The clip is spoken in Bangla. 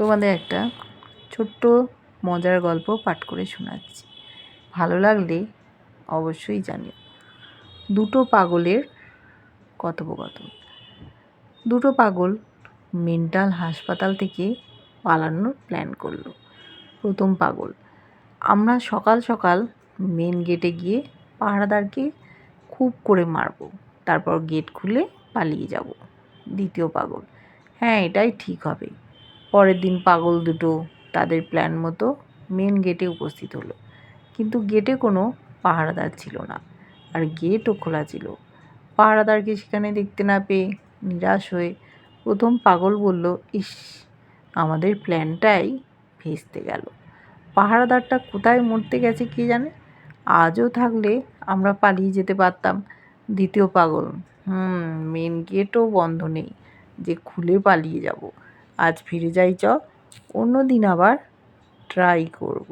তোমাদের একটা ছোট্ট মজার গল্প পাঠ করে শোনাচ্ছি। ভালো লাগলে অবশ্যই জানিও। দুটো পাগলের কথোপকথন। দুটো পাগল মেন্টাল হাসপাতাল থেকে পালানোর প্ল্যান করল। প্রথম পাগল, আমরা সকাল সকাল মেন গেটে গিয়ে পাহারাদারকে খুব করে মারবো, তারপর গেট খুলে পালিয়ে যাব। দ্বিতীয় পাগল হ্যাঁ এটাই ঠিক হবে। পরের দিন পাগল দুটো তাদের প্ল্যান মতো মেন গেটে উপস্থিত হলো। কিন্তু গেটে কোনো পাহারাদার ছিল না আর গেটও খোলা ছিল। পাহারাদারকে সেখানে দেখতে না পেয়ে নিরাশ হয়ে প্রথম পাগল বলল, ইস, আমাদের প্ল্যানটাই ভেস্তে গেল। পাহারাদারটা কোথায় মরতে গেছে কে জানে? আজও থাকলে আমরা পালিয়ে যেতে পারতাম। দ্বিতীয় পাগল, হুম মেন গেটও বন্ধ নেই, যে খুলে পালিয়ে যাব। আজ ফিরে যাই চ। অন্য দিন আবার ট্রাই করব।